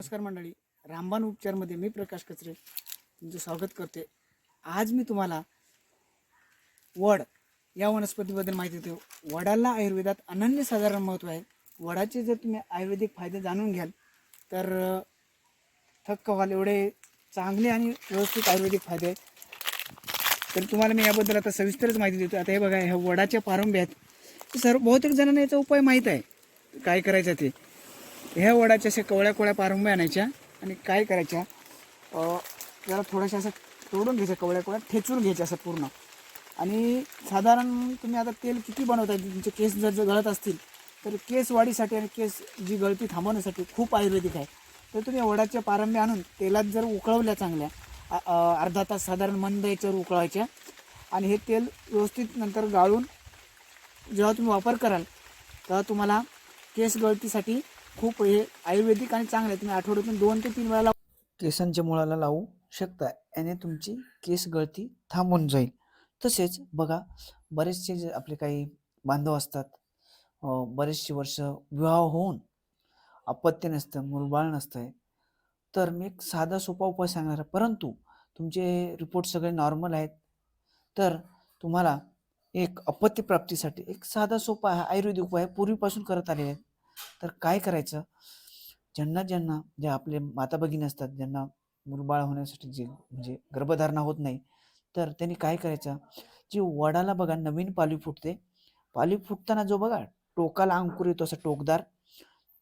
नमस्कार मंडळी. रामबाण उपचारमध्ये मी प्रकाश कचरे तुमचं स्वागत करते. आज मी तुम्हाला वड या वनस्पतीबद्दल माहिती देतो वडाला आयुर्वेदात अनन्यसाधारण महत्त्व आहे. वडाचे जर तुम्ही आयुर्वेदिक फायदे जाणून घ्याल तर थक्क व्हाल एवढे चांगले आणि व्यवस्थित आयुर्वेदिक फायदे आहेत. तर तुम्हाला मी याबद्दल आता सविस्तरच माहिती देतो आता हे बघा ह्या वडाच्या पारंब्या आहेत सर्व बहुतेक जणांना याचा उपाय माहीत आहे. काय करायचं ते? ह्या वडाच्या अशा कवळ्या कोळ्या पारंब्या आणायच्या आणि काय करायच्या? त्याला जरा थोड्याशा असं तोडून घ्यायच्या कवळ्या कोळ्या ठेचून घ्यायच्या असं पूर्ण. आणि साधारण तुम्ही आता तेल किती बनवताय? तुमचे केस जर जर गळत असतील तर केस वाढीसाठी आणि केस जी गळती थांबवण्यासाठी खूप आयुर्वेदिक आहे. तर तुम्ही वडाच्या पारंब्या आणून तेलात जर उकळवल्या चांगल्या अर्धा तास साधारण मंद याच्यावर उकळवायच्या. आणि हे तेल व्यवस्थित नंतर गाळून जेव्हा तुम्ही वापर कराल तेव्हा तुम्हाला केस गळतीसाठी खूप हे आयुर्वेदिक आणि चांगलं आहे तुम्ही आठवड्यातून दोन ते तीन वेळा केसांच्या मुळाला लावू शकता. याने तुमची केस गळती थांबून जाईल. तसेच बघा बरेचसे जे आपले काही बांधव असतात बरेचसे वर्ष विवाह होऊन अपत्य नसतं मुलबाळ नसतंय. तर मी एक साधा सोपा उपाय सांगणार आहे. परंतु तुमचे रिपोर्ट सगळे नॉर्मल आहेत. तर तुम्हाला एक अपत्य प्राप्तीसाठी एक साधा सोपा हा आयुर्वेदिक उपाय पूर्वीपासून करत आलेले आहेत. तर काय करायचं? ज्यांना ज्यांना जे आपले माता भगिनी असतात ज्यांना मुलबाळ होण्यासाठी जे म्हणजे गर्भधारणा होत नाही तर त्यांनी काय करायचं? जी वडाला बघा नवीन पाली फुटते. पाली फुटताना जो बघा टोकाला अंकुर येतो असा टोकदार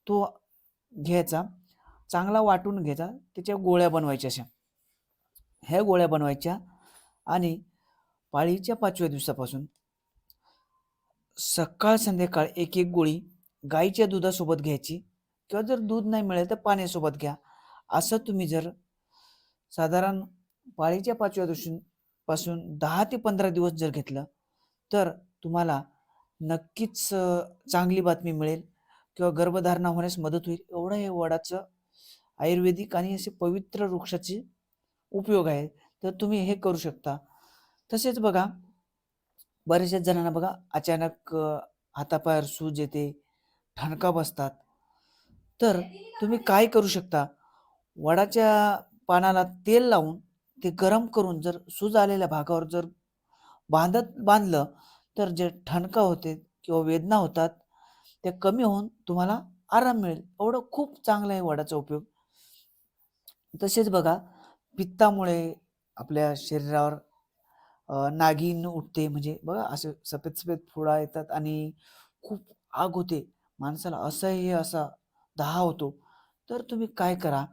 तो घ्यायचा चांगला वाटून घ्यायचा त्याच्या गोळ्या बनवायच्या अशा. ह्या गोळ्या बनवायच्या आणि पाळीच्या पाचव्या दिवसापासून सकाळ संध्याकाळ एक एक गोळी गाईच्या दुधासोबत घ्यायची किंवा जर दूध नाही मिळेल तर पाण्यासोबत घ्या. असं तुम्ही जर साधारण पाळीच्या पाचव्या दिवशी पासून दहा ते पंधरा दिवस जर घेतलं तर तुम्हाला नक्कीच चांगली बातमी मिळेल किंवा गर्भधारणा होण्यास मदत होईल. एवढं हे वडाचं आयुर्वेदिक आणि असे पवित्र वृक्षाचे उपयोग आहे. तर तुम्ही हे करू शकता. तसेच बघा बऱ्याचशा जणांना बघा अचानक हातापायर हातापायावर सूज येते ठणका बसतात. तर तुम्ही काय करू शकता? वडाच्या पानाला तेल लावून ते गरम करून जर सूज आलेल्या भागावर जर बांधत बांधलं तर जे ठणका होते किंवा वेदना होतात त्या कमी होऊन तुम्हाला आराम मिळेल. एवढं खूप चांगलं आहे वडाचा उपयोग. तसेच बघा पित्तामुळे आपल्या शरीरावर नागिन उठते. म्हणजे बघा असे सफेद सफेद फोडा येतात आणि खूप आग होते. माणसाला असह्य असा दहा होतो. तर तुम्ही काय करा?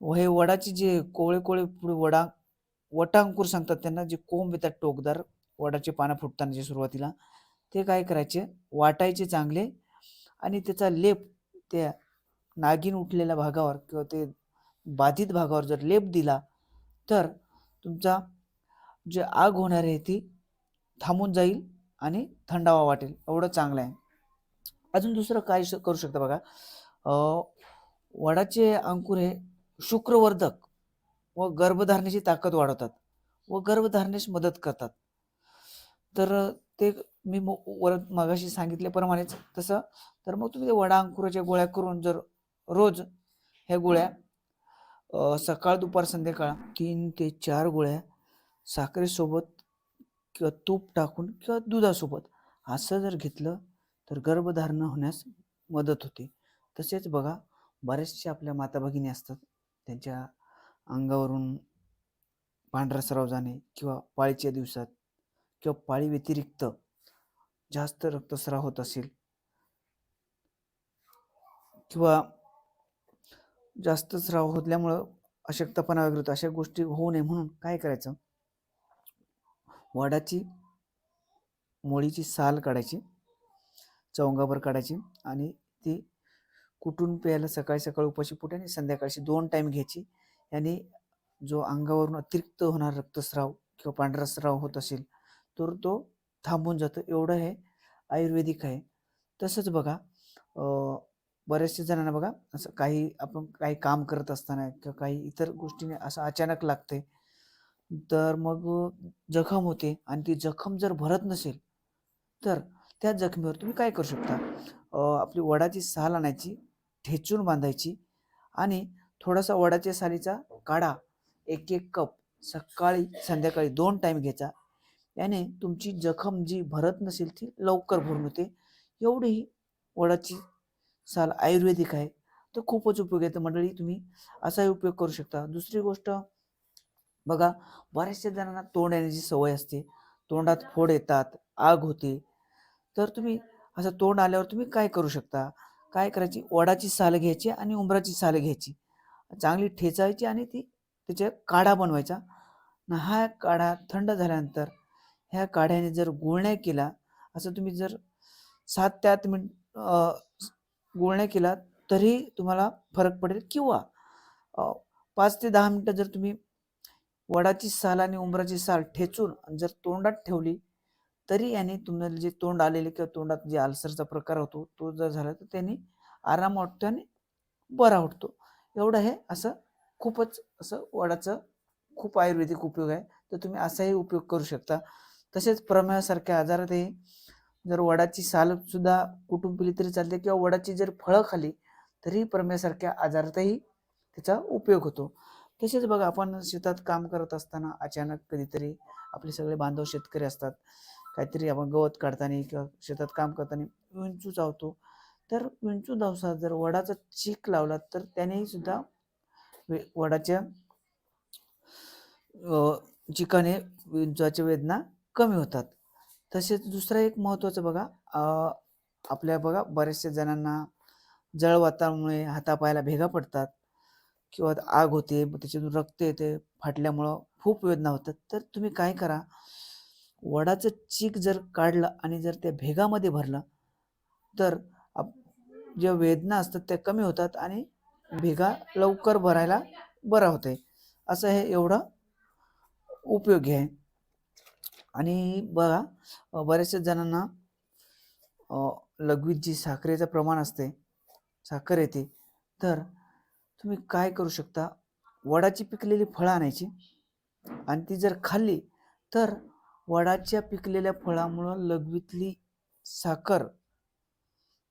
व हे वडाचे जे कोवळे कोळे पुढे वडा वटांकूर सांगतात त्यांना जे कोंब येतात टोकदार वडाचे पानं फुटताना जे सुरुवातीला ते काय करायचे? वाटायचे चांगले आणि त्याचा लेप त्या नागिन उठलेल्या भागावर किंवा ते बाधित भागावर जर लेप दिला तर तुमचा जे आग होणार आहे ती थांबून जाईल आणि थंडावा वाटेल. एवढं चांगलं आहे. अजून दुसरं काय श- करू शकता बघा. वडाचे अंकुर हे शुक्रवर्धक व गर्भधारणेची ताकद वाढवतात व गर्भधारणेस मदत करतात. तर ते मी वर मगाशी सांगितल्याप्रमाणेच तसं. तर मग तुम्ही ते वडा अंकुराच्या गोळ्या करून जर रोज ह्या गोळ्या सकाळ दुपार संध्याकाळ तीन ते चार गोळ्या साखरेसोबत किंवा तूप टाकून किंवा दुधासोबत असं जर घेतलं तर गर्भधारणा होण्यास मदत होते. तसेच बघा बरेचसे आपल्या माता भगिनी असतात त्यांच्या अंगावरून पांढरा सराव जाणे किंवा पाळीच्या दिवसात किंवा पाळी व्यतिरिक्त जास्त रक्तस्राव होत असेल किंवा जास्त स्राव होतल्यामुळं अशक्तपणा वगैरे अशा गोष्टी होऊ नये म्हणून काय करायचं? वडाची मुळीची साल काढायची. चौंगाभर काढायची आणि ती कुठून प्यायला सकाळी सकाळी उपाशी पोटी आणि संध्याकाळची दोन टाईम घ्यायची. याने जो अंगावरून अतिरिक्त होणार रक्तस्राव किंवा पांढरा स्राव होत असेल तर तो थांबून जातो. एवढं हे आयुर्वेदिक आहे. तसंच बघा बऱ्याचशा जणांना बघा असं काही आपण काही काम करत असताना किंवा काही इतर गोष्टीने असं अचानक लागते तर मग जखम होते आणि ती जखम जर भरत नसेल तर त्या जखमेवर तुम्ही काय करू शकता? आपली वडाची साल आणायची ठेचून बांधायची आणि थोडासा वडाच्या सालीचा काढा एक एक कप सकाळी संध्याकाळी दोन टाईम घ्यायचा. याने तुमची जखम जी भरत नसेल ती लवकर भरून होते एवढी वडाची साल आयुर्वेदिक आहे. तर खूपच उपयोग आहे. मंडळी तुम्ही असाही उपयोग करू शकता. दुसरी गोष्ट बघा बऱ्याचशा जणांना तोंड येण्याची सवय असते. तोंडात फोड येतात आग होते. तर तुम्ही असं तोंड आल्यावर तुम्ही काय करू शकता? काय करायची? वडाची साल घ्यायची आणि उंबराची साल घ्यायची. चांगली ठेचायची आणि ती त्याच्या काढा बनवायचा. न हा काढा थंड झाल्यानंतर ह्या काढ्याने जर गुळण्या केला असं तुम्ही जर सात ते आठ मिनिट गुळण्या केला तरी तुम्हाला फरक पडेल. किंवा पाच ते दहा मिनटं जर तुम्ही वडाची साल आणि उंबराची साल ठेचून जर तोंडात ठेवली तरी याने तुम्हाला जे तोंड आलेले किंवा तोंडात जे आल्सरचा प्रकार होतो तो जर झाला तर त्याने आराम वाटतो आणि बरा वाटतो. एवढं हे असं खूपच असं वडाचं खूप आयुर्वेदिक उपयोग आहे. तर तुम्ही असाही उपयोग करू शकता. तसेच प्रमेहासारख्या आजारातही जर वडाची साल सुद्धा कुटुंब पिली तरी चालते किंवा वडाची जर फळं खाली तरी प्रमेहासारख्या आजारातही त्याचा उपयोग होतो. तसेच बघा आपण शेतात काम करत असताना अचानक कधीतरी आपले सगळे बांधव शेतकरी असतात. काहीतरी आपण गवत काढताना किंवा शेतात काम करताना विंचू चावतो. तर विंचू दवसा जर वडाचा चीक लावला तर त्यानेही सुद्धा वे- वडाच्या चिकाने विंचवाच्या वेदना कमी होतात. तसेच दुसरा एक महत्त्वाचं बघा आपल्या बघा बऱ्याचशा जणांना जळ वातामुळे हातापायाला भेगा पडतात किंवा आग होते त्याच्यातून रक्त येते फाटल्यामुळं खूप वेदना होतात. तर तुम्ही काय करा वडाचं चीक जर काढलं आणि जर त्या भेगामध्ये भरलं तर आप ज्या वेदना असतात त्या कमी होतात आणि भेगा लवकर भरायला बरा होते असं हे एवढं उपयोगी आहे. आणि बघा बऱ्याचशा जणांना लघवीत जी साखरेचं प्रमाण असते साखर येते. तर तुम्ही काय करू शकता? वडाची पिकलेली फळं आणायची आणि ती जर खाल्ली तर वडाच्या पिकलेल्या फळामुळं लघवीतली साखर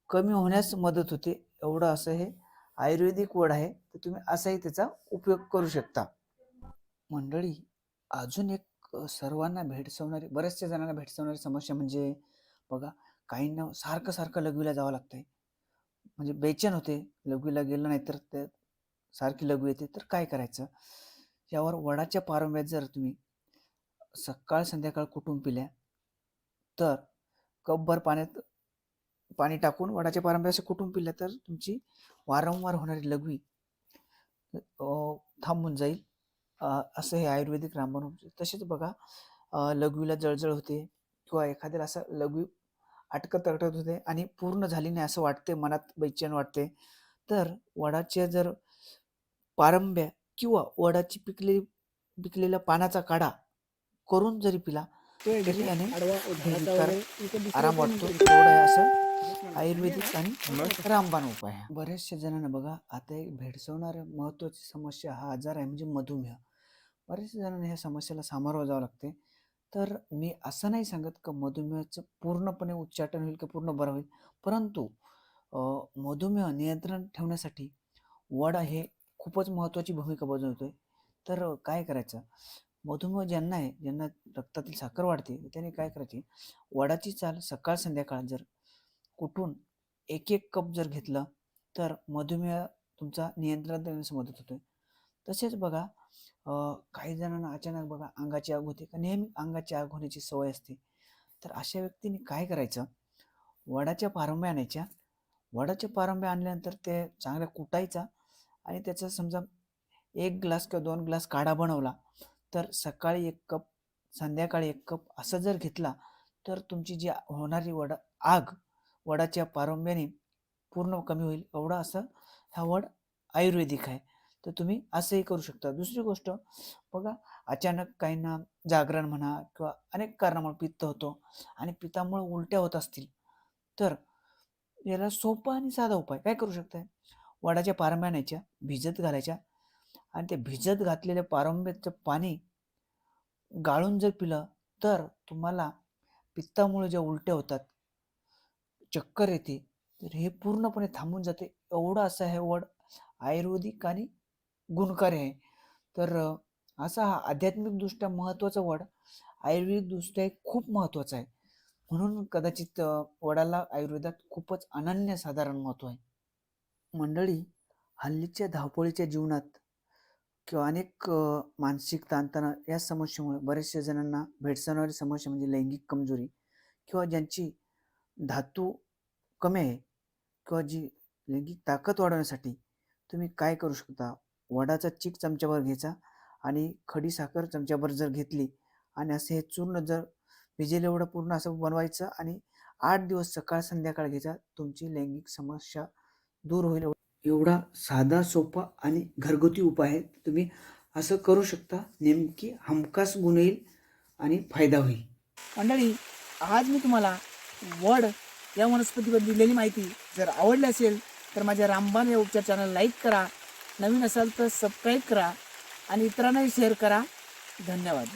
कमी होण्यास मदत होते. एवढं असं हे आयुर्वेदिक वड आहे. तर तुम्ही असाही त्याचा उपयोग करू शकता. मंडळी अजून एक सर्वांना भेडसवणारी बऱ्याचशा जणांना भेडसावणारी समस्या म्हणजे बघा काहींना सारखं सारखं लघवीला जावं लागतंय. म्हणजे बेचैन होते लघवीला गेलं नाही तर ते सारखी लघवी येते तर काय करायचं? यावर वडाच्या पारंब्यात जर तुम्ही सकाळ संध्याकाळ कुटून पिल्या? तर कपभर पाण्यात पाणी टाकून वडाच्या पारंब्या असे कुटून पिल्या तर तुमची वारंवार होणारी लघवी थांबून जाईल. असं हे आयुर्वेदिक रामबाण तसेच बघा लघवीला जळजळ होते किंवा एखाद्याला असं लघवी अटकत अटकत होते आणि पूर्ण झाली नाही असं वाटते मनात बेचैन वाटते. तर वडाच्या जर पारंब्या किंवा वडाची पिकलेली पिकलेल्या पानाचा काढा करून जरी पिला तरी याने आराम वाटतो. एवढं आहे असं आयुर्वेदिक आणि रामबाण उपाय आहे. बऱ्याचशा जणांना बघा आता एक भेडसावणाऱ्या महत्त्वाची समस्या हा आजार आहे म्हणजे मधुमेह. बऱ्याचशा जणांना ह्या समस्येला सामोरं जावं लागते. तर मी असं नाही सांगत का मधुमेहाचं पूर्णपणे उच्चाटन होईल की पूर्ण बरं होईल. परंतु मधुमेह नियंत्रण ठेवण्यासाठी वड हे खूपच महत्त्वाची भूमिका बजावतोय. तर काय करायचं? मधुमेह ज्यांना आहे ज्यांना रक्तातील साखर वाढते त्याने काय करायची? वडाची चाल सकाळ संध्याकाळ जर कुठून एक एक कप जर घेतलं तर मधुमेह तुमचा नियंत्रणात येण्यास मदत होते तसेच बघा काही जणांना अचानक बघा अंगाची आग होते का नेहमी अंगाची आग होण्याची सवय असते. तर अशा व्यक्तीने काय करायचं? वडाच्या पारंब्या आणायच्या. वडाच्या पारंब्या आणल्यानंतर ते चांगल्या कुटायचा आणि त्याचा समजा एक ग्लास किंवा दोन ग्लास काढा बनवला तर सकाळी एक कप संध्याकाळी एक कप असं जर घेतला तर तुमची जी होणारी वडा आग वडाच्या पारंब्याने पूर्ण कमी होईल. एवढा असं हा वड आयुर्वेदिक आहे. तर तुम्ही असंही करू शकता. दुसरी गोष्ट बघा अचानक काहींना जागरण म्हणा किंवा अनेक कारणामुळे पित्त होतो आणि पित्तामुळे उलट्या होत असतील तर याला सोपा आणि साधा उपाय. काय करू शकताय? वडाच्या पारंब्या भिजत घालायच्या आणि ते भिजत घातलेले पारंब्याचं पाणी गाळून जर पिलं तर तुम्हाला पित्तामुळे ज्या उलट्या होतात चक्कर येते. तर हे पूर्णपणे थांबून जाते. एवढं असं हे वड आयुर्वेदिक आणि गुणकारी आहे. तर असा हा आध्यात्मिकदृष्ट्या महत्त्वाचा वड आयुर्वेदिकदृष्ट्या खूप महत्त्वाचा आहे. म्हणून कदाचित वडाला आयुर्वेदात खूपच अनन्यसाधारण महत्त्व आहे. मंडळी हल्लीच्या धावपळीच्या जीवनात किंवा अनेक मानसिक ताणतणाव या समस्येमुळे बऱ्याचशा जणांना भेडसावणारी समस्या म्हणजे लैंगिक कमजोरी किंवा ज्यांची धातू कमी आहे किंवा जी लैंगिक ताकद वाढवण्यासाठी तुम्ही काय करू शकता? वडाचा चीक चमच्यावर घ्यायचा आणि खडी साखर चमच्यावर जर घेतली आणि असं हे चूर्ण जर भिजेल एवढं पूर्ण असं बनवायचं आणि आठ दिवस सकाळ संध्याकाळ घ्यायचा तुमची लैंगिक समस्या दूर होईल. एवढा साधा सोपा आणि घरगुती उपाय आहे. तुम्ही असं करू शकता. नेमकी हमखास गुण येईल आणि फायदा होईल. मंडळी आज मी तुम्हाला वड या वनस्पतीबद्दल दिलेली माहिती जर आवडली असेल तर माझ्या रामबाण या उपचार चॅनल लाईक करा नवीन असाल तर सबस्क्राईब करा आणि इतरांनाही शेअर करा. धन्यवाद.